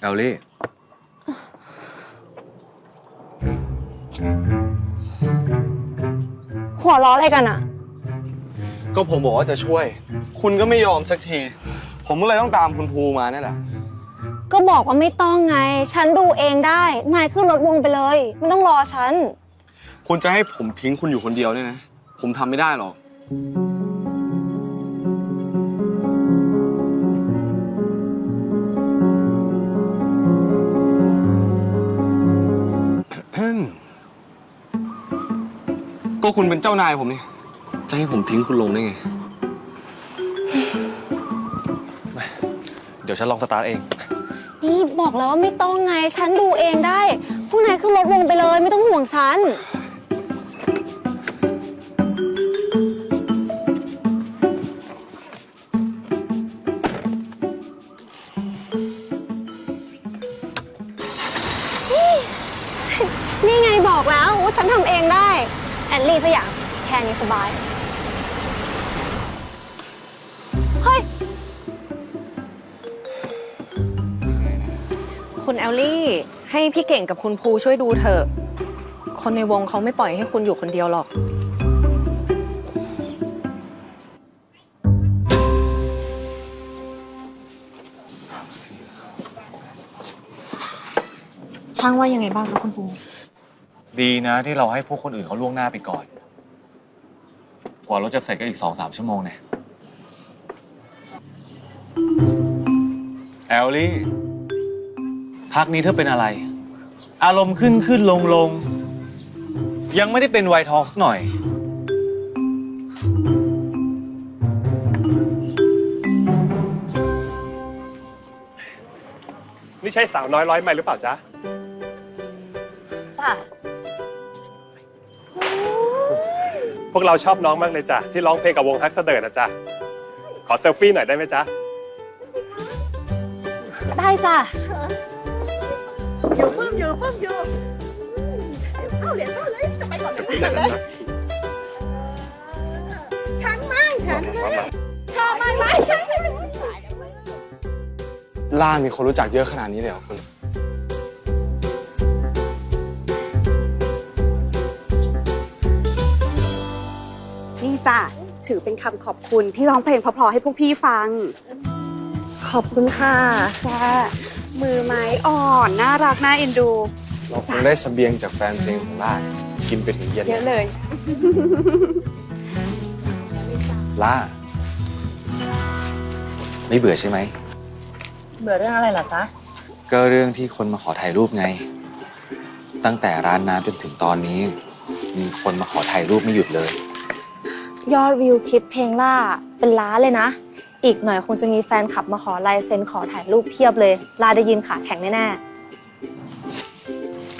เอลลี่หัวล้ออะไรกันอะก็ผมบอกว่าจะช่วย คุณก็ไม่ยอมสักที ผมก็เลยต้องตามคุณภูมานี่แหละ ก็บอกว่าไม่ต้องไง ฉันดูเองได้ นายขึ้นรถวงไปเลย ไม่ต้องรอฉัน คุณจะให้ผมทิ้งคุณอยู่คนเดียวเนี่ยนะ ผมทำไม่ได้หรอก ก็คุณเป็นเจ้านายผมนี่ จะให้ผมทิ้งคุณลงได้ไง เดี๋ยวฉันลองสตาร์ทเอง นี่บอกแล้วว่าไม่ต้องไง ฉันดูเองได้พวกนายขึ้นรถวงไปเลยไม่ต้องห่วงฉัน นี่ไงบอกแล้วว่าฉันทำเองได้แอ นลี่สักอย่างแค่นี้สบาย เฮ้ย คุณแอลลี่ ให้พี่เก่งกับคุณภูช่วยดูเถอะ คนในวงเขาไม่ปล่อยให้คุณอยู่คนเดียวหรอก ช่างว่ายังไงบ้างคะคุณภู ดีนะที่เราให้พวกคนอื่นเขาล่วงหน้าไปก่อน กว่ารถจะเสร็จก็อีกสองสามชั่วโมงเนี่ยแอลลี่ พักนี้เธอเป็นอะไร อารมณ์ขึ้นขึ้นลงลง ยังไม่ได้เป็นไวท์ทองสักหน่อย นี่ใช่สาวน้อยร้อยไมล์หรือเปล่าจ๊ะ จ้ะ วกเราชอบน้องมากเลยจ้ะที่ร้องเพลงกับวงฮักเสเดิร์นะจ๊ะขอเซลฟี่หน่อยได้ไหมจ๊ะได้จ้ะอยู่เพิ่มอยู่เพิ่มอยู่เข้าเหรียญเข้าเลยจะไปก่อนเหรียญเข้าเลยฉันมั่งฉันมั่งเธอมั่งไหมฉันมั่ล่ามีคนรู้จักเยอะขนาดนี้เลยเหรอคุณ จ้ะถือเป็นคำขอบคุณที่ร้องเพลงเพราะๆให้พวกพี่ฟัง ขอบคุณค่ะจ้ะมือไม้อ่อนน่ารักน่าเอ็นดู เราคงได้เสบียงจากแฟนเพลงของล่ากินไปถึงเย็นเยอะเลยล่าไม่เบื่อใช่ไหม เบื่อเรื่องอะไรเหรอจ๊ะ ก็เรื่องที่คนมาขอถ่ายรูปไง ตั้งแต่ร้านน้ำจนถึงตอนนี้ มีคนมาขอถ่ายรูปไม่หยุดเลย ยอดวิวคลิปเพลงล่าเป็นล้านเลยนะ อีกหน่อยคงจะมีแฟนคลับมาขอลายเซ็นขอถ่ายรูปเพียบเลย ลาได้ยินขาแข็งแน่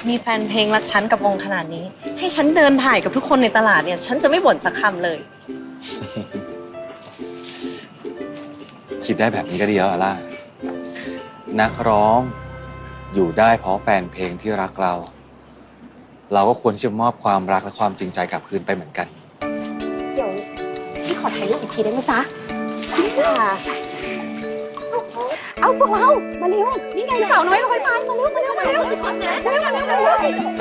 มีแฟนเพลงรักฉันกับวงขนาดนี้ ให้ฉันเดินถ่ายกับทุกคนในตลาดเนี่ย ฉันจะไม่บ่นสักคำเลย คิดได้แบบนี้ก็ดีแล้วอะล่ะนักร้องอยู่ได้เพราะแฟนเพลงที่รักเรา เราก็ควรที่จะมอบความรักและความจริงใจกลับคืนไปเหมือนกัน พี่ขอถ่ายรูปอีกทีได้ไหมจ๊ะจ้ะเอาพวกเรามาเร็ว นี่ไงสาวน้อยลอยไม้มาเร็วมาเร็วมาเร็วมาเร็วมาเร็วมาเร็ว